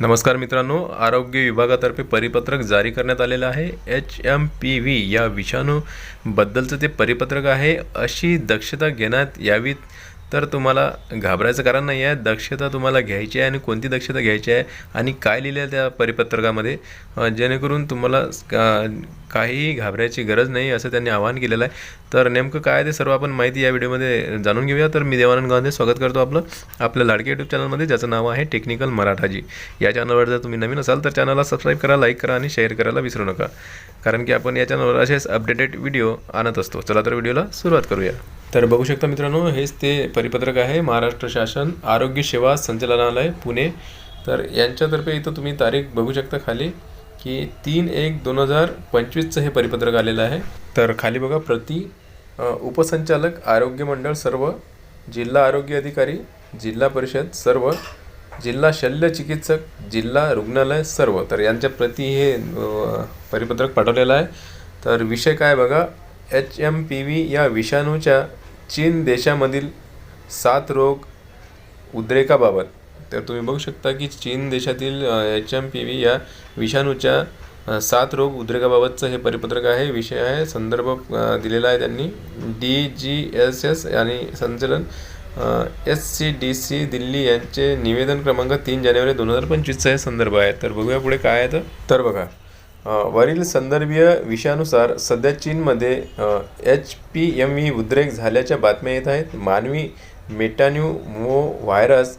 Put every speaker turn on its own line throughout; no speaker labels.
नमस्कार मित्रांनो आरोग्य विभागातर्फे परिपत्रक जारी करण्यात आलेलं आहे. एच एम पी व्ही या विषाणूबद्दलचं ते परिपत्रक आहे. अशी दक्षता घेण्यात यावी तर तुम्हाला घाबरायचं कारण नाही आहे. दक्षता तुम्हाला घ्यायची आहे आणि कोणती दक्षता घ्यायची आहे आणि काय लिहिलं आहे त्या परिपत्रकामध्ये? जेणेकरून तुम्हाला काहीही घाबरायची गरज नाही असं त्यांनी आवाहन केलेलं आहे. तर नेमकं काय आहे ते सर्व आपण माहिती या व्हिडिओमध्ये जाणून घेऊया. तर मी देवानंद गांधी स्वागत करतो आपलं आपल्या लाडके यूट्यूब चॅनलमध्ये ज्याचं नाव आहे टेक्निकल मराठाजी या चॅनलवर जर तुम्ही नवीन असाल तर चॅनलला सबस्क्राईब करा लाईक करा आणि शेअर करायला विसरू नका. कारण की आपण या चॅनलवर असेच अपडेटेड व्हिडिओ आणत असतो. चला तर व्हिडिओला सुरुवात करूया. तर बघू शकता मित्रांनो हेच ते परिपत्रक आहे. महाराष्ट्र शासन आरोग्य सेवा संचालनालय पुणे. तर यांच्यातर्फे इथं तुम्ही तारीख बघू शकता खाली की तीन एक दोन हजार पंचवीसचं हे परिपत्रक आलेलं आहे. तर खाली बघा प्रति उपसंचालक आरोग्य मंडळ सर्व जिल्हा आरोग्य अधिकारी जिल्हा परिषद सर्व जिल्हा शल्य चिकित्सक जिल्हा रुग्णालय सर्व. तर यांच्या प्रति हे परिपत्रक पाठवलेलं आहे. तर विषय काय बघा एच एम पी व्ही या विषाणूच्या चीन देशामधील सात रोग उद्रेकाबाबत. तर तुम्ही बघू शकता की चीन देशातील एच एम पी व्ही या विषाणूच्या सात रोग उद्रेकाबाबतचं हे परिपत्रक आहे विषय आहे. संदर्भ दिलेला आहे त्यांनी. डी जी एस एस आणि संचलन S C D C Delhi यांचे निवेदन क्रमांक तीन जानेवारी दोन हजार पंचवीसचा हे संदर्भ आहे. तर बघूया पुढे काय आहे तर. बघा वरील संदर्भीय विषयानुसार सध्या चीनमध्ये एच पी एम व्ही उद्रेक झाल्याच्या बातम्या येत आहेत. मानवी मेटान्यू मो व्हायरस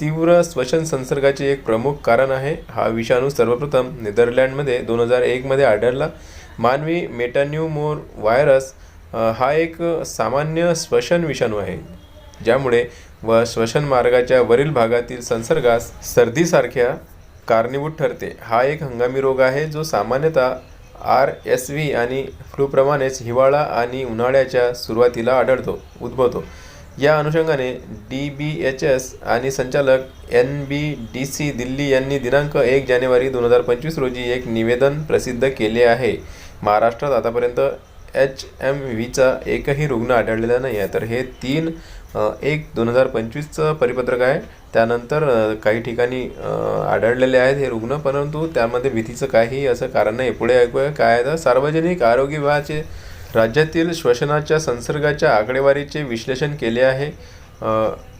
तीव्र श्वसन संसर्गाचे एक प्रमुख कारण आहे. हा विषाणू सर्वप्रथम नेदरलँडमध्ये दोन हजार एकमध्ये आढळला. मानवी मेटान्यूमोर व्हायरस हा एक सामान्य श्वसन विषाणू आहे ज्यामुळे व श्वसन मार्गाच्या वरील भागातील संसर्गास सर्दीसारख्या कारणीभूत ठरते. हा एक हंगामी रोग आहे जो सामान्यतः आर एस व्ही आणि फ्लूप्रमाणेच हिवाळा आणि उन्हाळ्याच्या सुरुवातीला आढळतो उद्भवतो. या अनुषंगाने डी बी एच एस आणि संचालक N B D C Delhi यांनी दिनांक एक जानेवारी दोन हजार पंचवीस रोजी एक निवेदन प्रसिद्ध केले आहे. महाराष्ट्रात आतापर्यंत एच एम व्हीचा एकही रुग्ण आढळलेला नाही आहे तर हे तीन एक दोन हजार पंचवीसचं परिपत्रक आहे. त्यानंतर काही ठिकाणी आढळलेले आहेत हे रुग्ण परंतु त्यामध्ये भीतीचं काही असं कारण नाही. पुढे ऐकूया काय आहे तर सार्वजनिक आरोग्य विभागाचे राज्यातील श्वसनाच्या संसर्गाच्या आकडेवारीचे विश्लेषण केले आहे.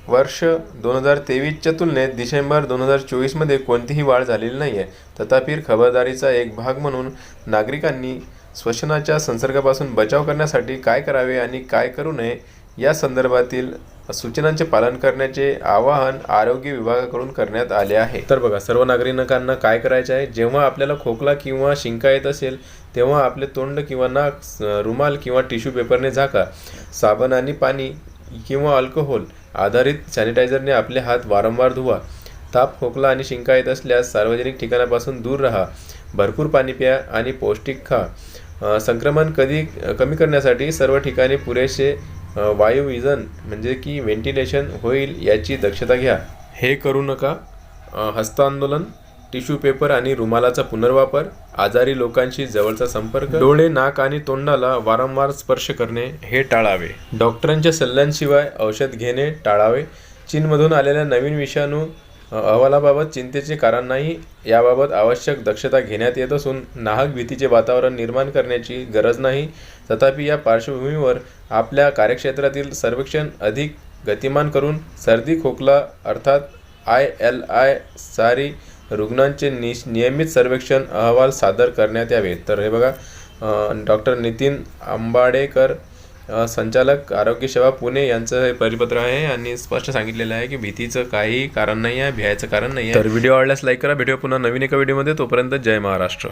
वर्ष दोन हजार तेवीसच्या तुलनेत डिसेंबर दोन हजार चोवीसमध्ये कोणतीही वाढ झालेली नाही आहे तथापि खबरदारीचा एक भाग म्हणून नागरिकांनी श्वसनाच्या संसर्गापासून बचाव करण्यासाठी काय करावे आणि काय करू नये या संदर्भातील सूचनांचे पालन करण्याचे आवाहन आरोग्य विभागाकडून करण्यात आले आहे. तर बघा सर्व नागरिकांना काय करायचे आहे? जेव्हा आपल्याला खोकला किंवा शिंका येत असेल तेव्हा आपले तोंड किंवा नाक रुमाल किंवा टिश्यू पेपरने झाका. साबण आणि पाणी किंवा अल्कोहोल आधारित सॅनिटायझरने आपले हात वारंवार धुवा. ताप खोकला आणि शिंका येत असल्यास सार्वजनिक ठिकाणापासून दूर राहा. भरपूर पाणी प्या आणि पौष्टिक खा. संक्रमण कधी कमी करण्यासाठी सर्व ठिकाणी पुरेसे वायुविजन म्हणजे की व्हेंटिलेशन होईल याची दक्षता घ्या. हे करू नका. हस्तांदोलन टिश्यू पेपर आणि रुमालाचा पुनर्वापर आजारी लोकांशी जवळचा संपर्क डोळे नाक आणि तोंडाला वारंवार स्पर्श करणे हे टाळावे. डॉक्टरांच्या सल्ल्यांशिवाय औषध घेणे टाळावे. चीनमधून आलेल्या नवीन विषाणू अहवालाबाबत चिंतेचे कारण नाही. याबाबत आवश्यक दक्षता घेण्यात येत असून नाहक भीतीचे वातावरण निर्माण करण्याची गरज नाही. तथापि या पार्श्वभूमीवर आपल्या कार्यक्षेत्रातील सर्वेक्षण अधिक गतिमान करून सर्दी खोकला अर्थात आय एल आय सारी रुग्णांचे नि नियमित सर्वेक्षण अहवाल सादर करण्यात यावे तर हे बघा डॉक्टर नितीन आंबाडेकर संचालक आरोग्य सेवा पुणे यांचं हे परिपत्र आहे आणि स्पष्ट सांगितलेलं आहे की भीतीचं काही कारण नाही आहे भ्यायचं कारण नाही आहे. तर व्हिडिओ आवडल्यास लाईक करा. भेटूया पुन्हा नवीन एका व्हिडिओमध्ये तोपर्यंत जय महाराष्ट्र.